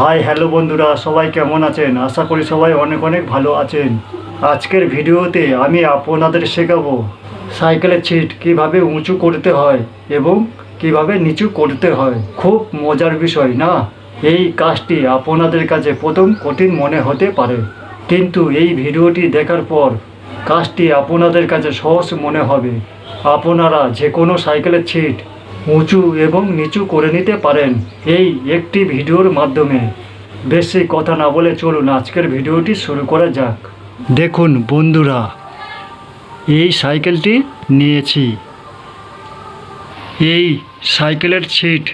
High, hello বন্ধুরা, সবাই কেমন আছেন? আশা করি সবাই অনেক অনেক ভালো আছেন। আজকের ভিডিওতে আমি আপনাদের শেখাবো সাইকেলের ছিট কীভাবে উঁচু করতে হয় এবং কীভাবে নিচু করতে হয়। খুব মজার বিষয়, না? এই কাজটি আপনাদের কাছে প্রথম কঠিন মনে হতে পারে। কিন্তু এই ভিডিওটি দেখার পর কাজটি আপনাদের কাছে সহজ মনে হবে। আপনারা যে কোনো সাইকেলের ছিট উঁচু এবং নিচু করে নিতে পারেন এই একটি ভিডিওর মাধ্যমে। বেশি কথা না বলে চলুন আজকের ভিডিওটি শুরু করা যাক। দেখুন বন্ধুরা, এই সাইকেলটি নিয়েছি। এই সাইকেলের সিট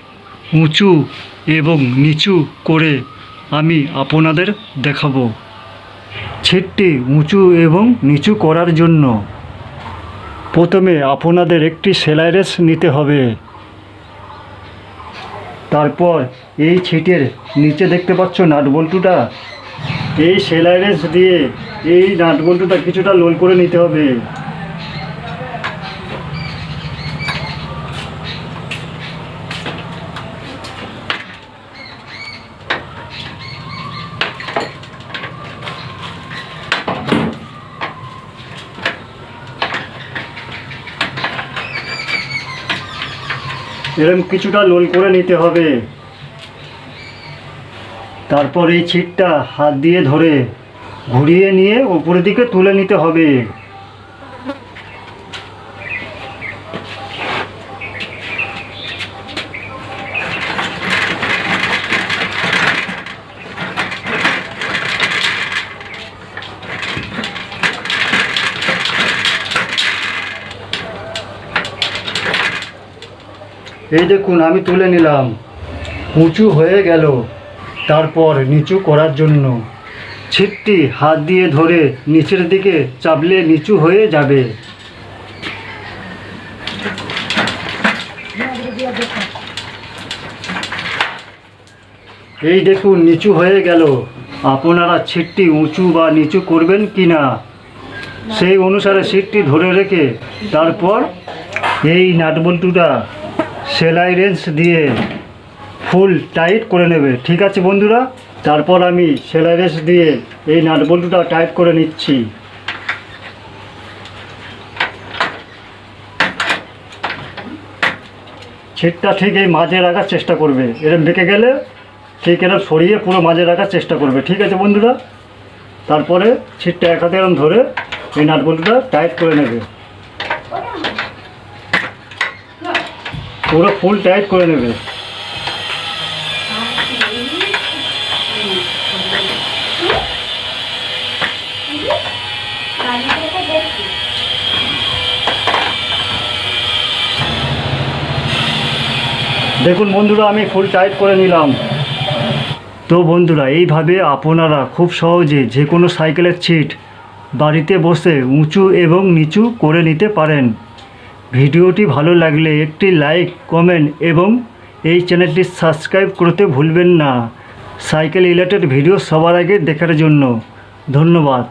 উঁচু এবং নিচু করে আমি আপনাদের দেখাবো। ছিটটি উঁচু এবং নিচু করার জন্য প্রথমে আপনাদের একটি সেলাই রেস নিতে হবে। তারপর এই ছিটের নিচে দেখতে পাচ্ছ নাটবল্টুটা? এই সেলাই দিয়ে এই নাটবল্টুটা কিছুটা লোল করে নিতে হবে। এরকম কিছুটা লোল করে নিতে হবে। তারপর এই ছিটটা হাত দিয়ে ধরে ঘুরিয়ে নিয়ে উপরের দিকে তুলে নিতে হবে। এই দেখুন, আমি তুলে নিলাম। উঁচু হয়ে গেল, তারপর নিচু করার জন্য। ছিটটি হাত দিয়ে ধরে নিচের দিকে চাপলে নিচু হয়ে যাবে। এই দেখুন, নিচু হয়ে গেল। আপনারা ছিটটি উঁচু বা নিচু করবেন কি না? সেই অনুসারে সিটটি ধরে রেখে তারপর এই নাটবল্টুটা সেলাই রেঞ্জ দিয়ে ফুল টাইট করে নেবে। ঠিক আছে বন্ধুরা? তারপর আমি সেলাই রেঞ্জ দিয়ে এই নাটবল্টুটা টাইট করে নিচ্ছি। ছিটটা ঠিক এই মাঝে রাখার চেষ্টা করবে। এরম বেঁকে গেলে ঠিক এরম সরিয়ে পুরো মাঝে রাখার চেষ্টা করবে। ঠিক আছে বন্ধুরা? তারপরে ছিটটা এক হাতে এরম ধরে এই নাটবল্টুটা টাইট করে নেবে। পুরো ফুল টাইট করে নেবে। দেখুন বন্ধুরা, আমি ফুল টাইট করে নিলাম। তো বন্ধুরা, এইভাবে আপনারা খুব সহজে যে কোনো সাইকেলের ছিট বাড়িতে বসে উঁচু এবং নিচু করে নিতে পারেন। ভিডিওটি ভালো লাগলে একটি লাইক, কমেন্ট এবং এই চ্যানেলটি সাবস্ক্রাইব করতে ভুলবেন না। সাইকেল রিলেটেড ভিডিও সবার আগে দেখার জন্য ধন্যবাদ।